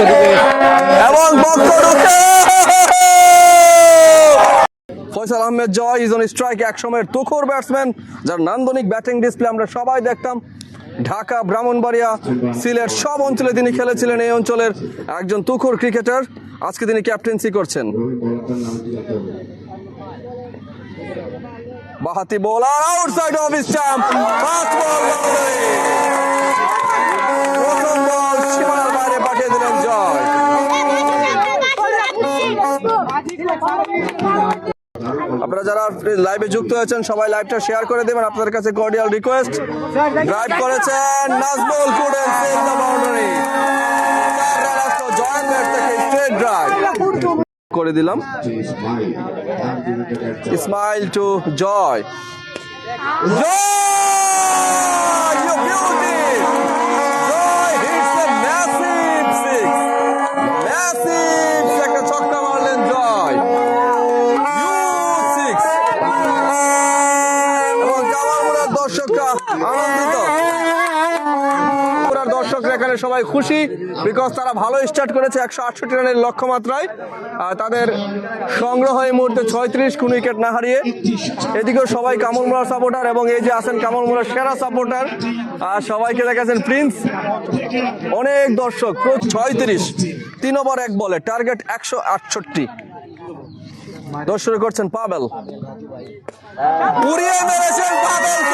এবং Faisal Ahmed Joy is on strike এক সময়ের তুখোর ব্যাটসম্যান, যার নান্দনিক ব্যাটিং ডিসপ্লে আমরা সবাই দেখতাম। ঢাকা, ব্রাহ্মণবাড়িয়া, সিলেট সব অঞ্চলে তিনি খেলেছিলেন এই অঞ্চলের একজন তুখোর ক্রিকেটার। আজকে তিনি ক্যাপ্টেন্সি করছেন। বাহাতি bowler, outside off stump fast ball প্রথম বল, সীমানার বাইরে আপনারা যারা লাইভে যুক্ত হয়েছেন সবাই লাইভটা শেয়ার করে দেবেন। আপনাদের কাছে কর্ডিয়াল রিকোয়েস্ট ড্রাইভ করেছেন নাজমুল কুডেন দ্য বাউন্ডারি করে দিলাম। Smile to Joy Joy you beauty এখানে সবাই খুশি বিকজ তারা ভালো স্টার্ট করেছে একশো আটষট্টি রানের লক্ষ্যমাত্রায়। আর তাদের সংগ্রহ এই মুহূর্তে ছয়ত্রিশ, কোন উইকেট না হারিয়ে। এদিকেও সবাই কামলমুড়া সাপোর্টার এবং এই যে আছেন কামলমুড়ার সেরা সাপোর্টার আর সবাইকে দেখাচ্ছেন প্রিন্স। অনেক দর্শক ছয়ত্রিশ, তিন ওভার এক বলে টার্গেট একশো আটষট্টি। দর্শক করছেন পাবেল। উড়িয়ে মেরেছেন পাবেলকে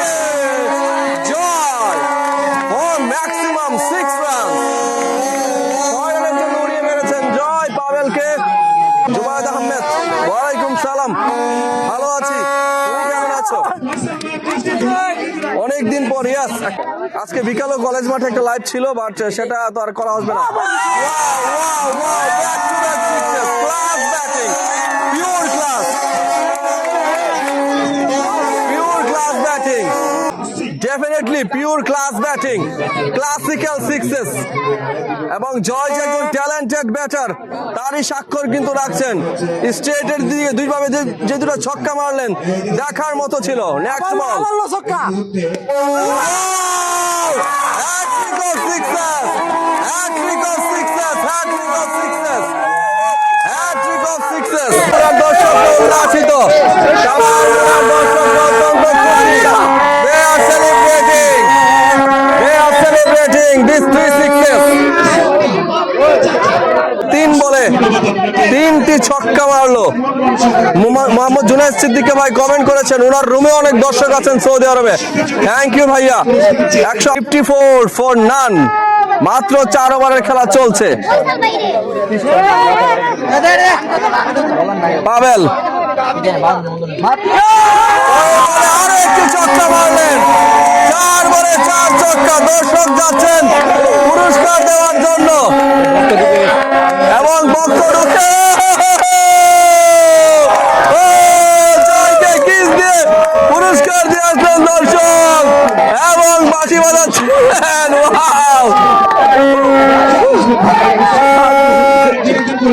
অনেকদিন পর ইয়াস আজকে বিকালও কলেজ মাঠে একটা লাইভ ছিল বাট সেটা তো আর করা হবে না। Class definitely pure class batting classical sixes এবং জয় যে একজন ট্যালেন্টেড ব্যাটার তারই স্বাক্ষর কিন্তু রাখছেন। স্ট্রেটের দিকে দুইভাবে যে যে দুটো ছক্কা মারলেন দেখার মতো ছিল নেক্সট বল Hat-trick তিনটি ছক্কা মারলো। মোহাম্মদ জুনাইদ সিদ্দিকে ভাই কমেন্ট করেছেন। ওনার রুমে অনেক দর্শক আছেন সৌদি আরবে। থ্যাংক ইউ ভাইয়া। একশো ফিফটি ফোর ফোর নান মাত্র চার ওভারের খেলা চলছে। পাবেল। আরও একটি ছক্কা মারলেন চার বলে চার ছক্কা দর্শক যাচ্ছেন পুরস্কার দেওয়ার জন্য এবং বক্ষ ঢুকে ও, জয়কে kiss দিয়ে পুরস্কার দিয়ে আসলেন দর্শক এবং বাঁশি বাজাচ্ছেন। ওয়াও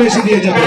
এসে দিয়ে যাবে।